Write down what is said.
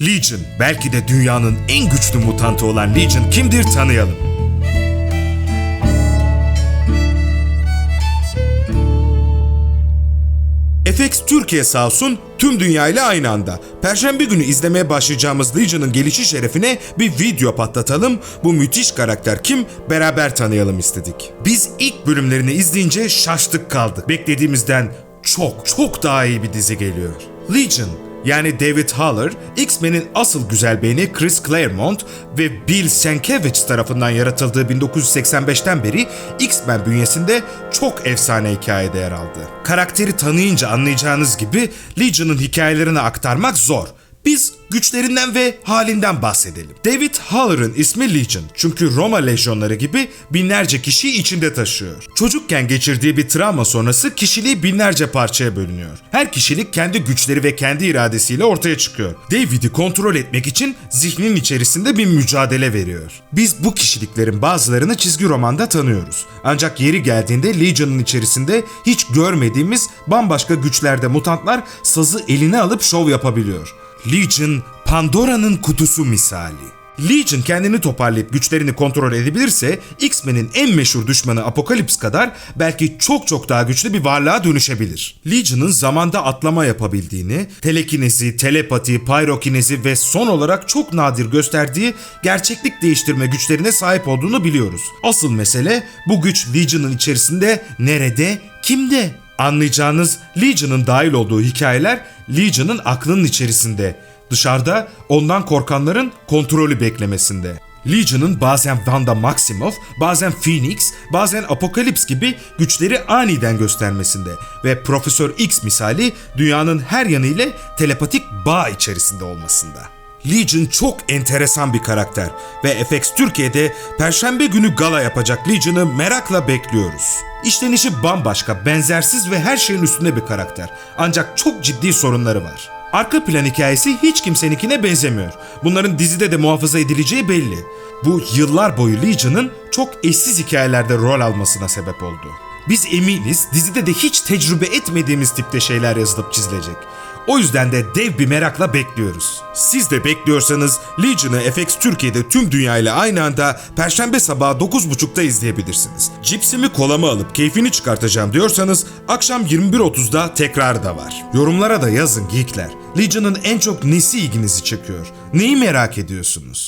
Legion, belki de dünyanın en güçlü mutantı olan Legion kimdir tanıyalım. FX Türkiye sağ olsun tüm dünya ile aynı anda. Perşembe günü izlemeye başlayacağımız Legion'ın gelişi şerefine bir video patlatalım. Bu müthiş karakter kim beraber tanıyalım istedik. Biz ilk bölümlerini izleyince şaştık kaldık. Beklediğimizden çok çok daha iyi bir dizi geliyor. Legion yani David Haller, X-Men'in asıl güzel beyni Chris Claremont ve Bill Sienkiewicz tarafından yaratıldığı 1985'ten beri X-Men bünyesinde çok efsane hikayede yer aldı. Karakteri tanıyınca anlayacağınız gibi Legion'ın hikayelerini aktarmak zor. Biz güçlerinden ve halinden bahsedelim. David Haller'ın ismi Legion çünkü Roma lejyonları gibi binlerce kişiyi içinde taşıyor. Çocukken geçirdiği bir travma sonrası kişiliği binlerce parçaya bölünüyor. Her kişilik kendi güçleri ve kendi iradesiyle ortaya çıkıyor. David'i kontrol etmek için zihnin içerisinde bir mücadele veriyor. Biz bu kişiliklerin bazılarını çizgi romanda tanıyoruz. Ancak yeri geldiğinde Legion'ın içerisinde hiç görmediğimiz bambaşka güçlerde mutantlar sazı eline alıp şov yapabiliyor. Legion, Pandora'nın kutusu misali. Legion kendini toparlayıp güçlerini kontrol edebilirse X-Men'in en meşhur düşmanı Apokalips kadar belki çok çok daha güçlü bir varlığa dönüşebilir. Legion'ın zamanda atlama yapabildiğini, telekinezi, telepati, pyrokinezi ve son olarak çok nadir gösterdiği gerçeklik değiştirme güçlerine sahip olduğunu biliyoruz. Asıl mesele bu güç Legion'ın içerisinde nerede, kimde? Anlayacağınız Legion'ın dahil olduğu hikayeler Legion'ın aklının içerisinde. Dışarıda ondan korkanların kontrolü beklemesinde. Legion'ın bazen Wanda Maximoff, bazen Phoenix, bazen Apocalypse gibi güçleri aniden göstermesinde ve Profesör X misali dünyanın her yanıyla telepatik bağ içerisinde olmasında. Legion çok enteresan bir karakter ve FX Türkiye'de Perşembe günü gala yapacak Legion'ı merakla bekliyoruz. İşlenişi bambaşka, benzersiz ve her şeyin üstünde bir karakter. Ancak çok ciddi sorunları var. Arka plan hikayesi hiç kimseninkine benzemiyor. Bunların dizide de muhafaza edileceği belli. Bu yıllar boyu Legion'ın çok eşsiz hikayelerde rol almasına sebep oldu. Biz eminiz dizide de hiç tecrübe etmediğimiz tipte şeyler yazılıp çizilecek. O yüzden de dev bir merakla bekliyoruz. Siz de bekliyorsanız Legion'ı FX Türkiye'de tüm dünyayla aynı anda Perşembe sabahı 9.30'da izleyebilirsiniz. Cipsimi kolamı alıp keyfini çıkartacağım diyorsanız akşam 21.30'da tekrar da var. Yorumlara da yazın geekler. Legion'ın en çok nesi ilginizi çekiyor? Neyi merak ediyorsunuz?